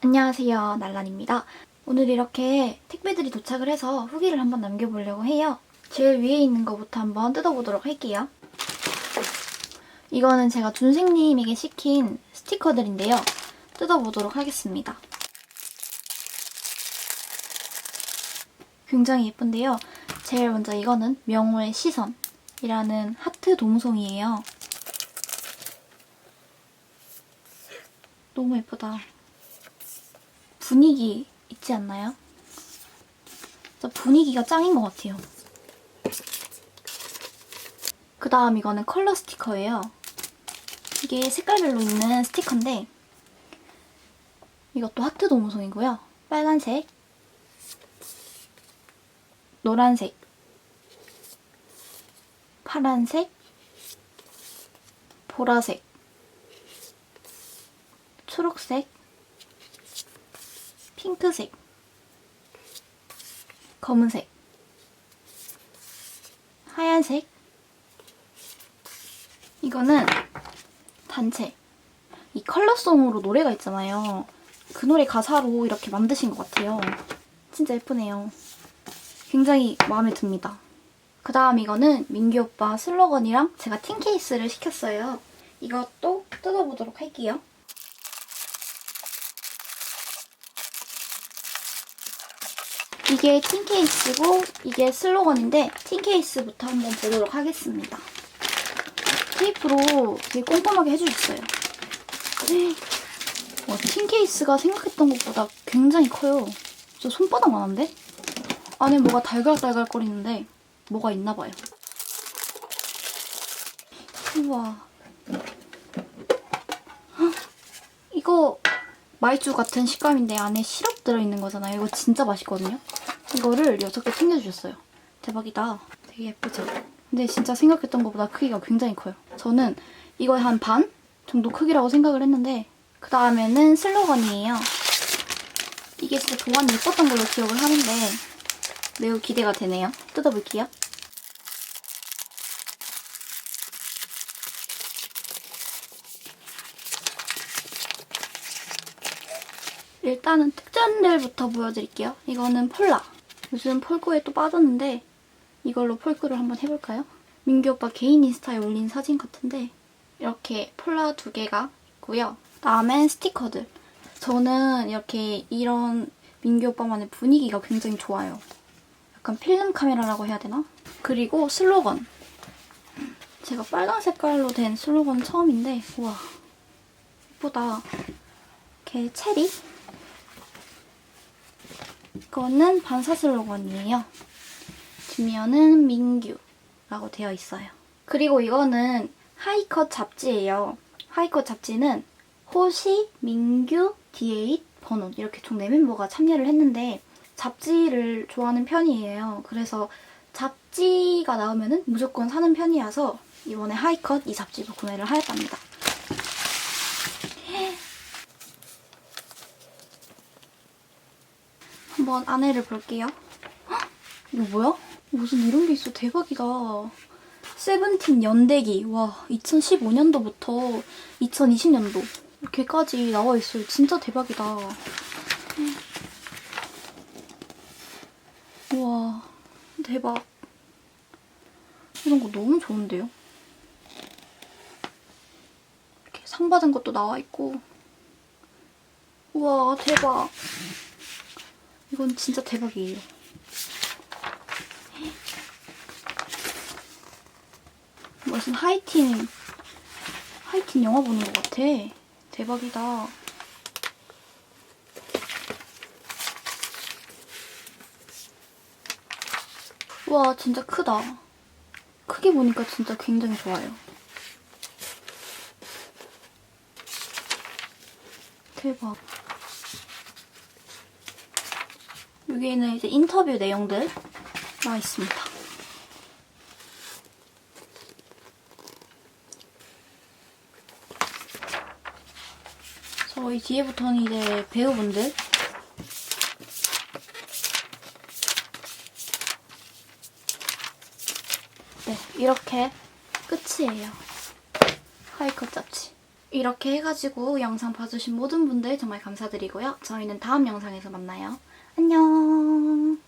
안녕하세요. 날란입니다. 오늘 이렇게 택배들이 도착을 해서 후기를 한번 남겨보려고 해요. 제일 위에 있는 거부터 한번 뜯어보도록 할게요. 이거는 제가 준생님에게 시킨 스티커들인데요. 뜯어보도록 하겠습니다. 굉장히 예쁜데요. 제일 먼저 이거는 명호의 시선 이라는 하트 동송이에요. 너무 예쁘다. 분위기 있지 않나요? 분위기가 짱인 것 같아요. 그 다음 이거는 컬러 스티커예요. 이게 색깔별로 있는 스티커인데 이것도 하트 도무송이고요. 빨간색, 노란색, 파란색, 보라색, 초록색, 핑크색, 검은색, 하얀색, 이거는 단체. 이 컬러송으로 노래가 있잖아요. 그 노래 가사로 이렇게 만드신 것 같아요. 진짜 예쁘네요. 굉장히 마음에 듭니다. 그 다음 이거는 민규 오빠 슬로건이랑 제가 틴 케이스를 시켰어요. 이것도 뜯어보도록 할게요. 이게 틴 케이스고 이게 슬로건인데 틴 케이스부터 한번 보도록 하겠습니다. 테이프로 되게 꼼꼼하게 해주셨어요. 와, 틴 케이스가 생각했던 것보다 굉장히 커요. 저 손바닥만 한데? 안에 뭐가 달걀달걀 거리는데 뭐가 있나 봐요. 우와. 헉, 이거 마이쮸 같은 식감인데 안에 시럽 들어있는 거잖아요. 이거 진짜 맛있거든요. 이거를 6개 챙겨주셨어요. 대박이다. 되게 예쁘죠? 근데 진짜 생각했던 것보다 크기가 굉장히 커요. 저는 이거의 한 반 정도 크기라고 생각을 했는데 그 다음에는 슬로건이에요. 이게 진짜 도안이 예뻤던 걸로 기억을 하는데 매우 기대가 되네요. 뜯어볼게요. 일단은 특전들부터 보여드릴게요. 이거는 폴라. 요즘 폴코에 또 빠졌는데 이걸로 폴크를 한번 해볼까요? 민규 오빠 개인 인스타에 올린 사진 같은데 이렇게 폴라 두 개가 있고요. 다음엔 스티커들. 저는 이렇게 이런 민규 오빠만의 분위기가 굉장히 좋아요. 약간 필름 카메라라고 해야 되나? 그리고 슬로건. 제가 빨간 색깔로 된 슬로건 처음인데 우와 예쁘다. 이렇게 체리. 이거는 반사 슬로건이에요. 뒷면은 민규라고 되어 있어요. 그리고 이거는 하이컷 잡지예요. 하이컷 잡지는 호시, 민규, 디에잇, 번원 이렇게 총 4멤버가 참여를 했는데 잡지를 좋아하는 편이에요. 그래서 잡지가 나오면 무조건 사는 편이어서 이번에 하이컷 이 잡지도 구매를 하였답니다. 한번 안에를 볼게요. 헉, 이거 뭐야? 무슨 이런 게 있어. 대박이다. 세븐틴 연대기. 와, 2015년도부터 2020년도. 이렇게까지 나와 있어요. 진짜 대박이다. 우와, 대박. 이런 거 너무 좋은데요? 이렇게 상 받은 것도 나와 있고. 우와, 대박. 이건 진짜 대박이에요. 무슨 하이틴 하이틴 영화 보는 것 같아. 대박이다. 와 진짜 크다. 크게 보니까 진짜 굉장히 좋아요. 대박. 여기에는 이제 인터뷰 내용들 나와 있습니다. 저희 뒤에부터는 이제 배우분들 네 이렇게 끝이에요. 하이컷 잡지. 이렇게 해가지고 영상 봐주신 모든 분들 정말 감사드리고요. 저희는 다음 영상에서 만나요. 안녕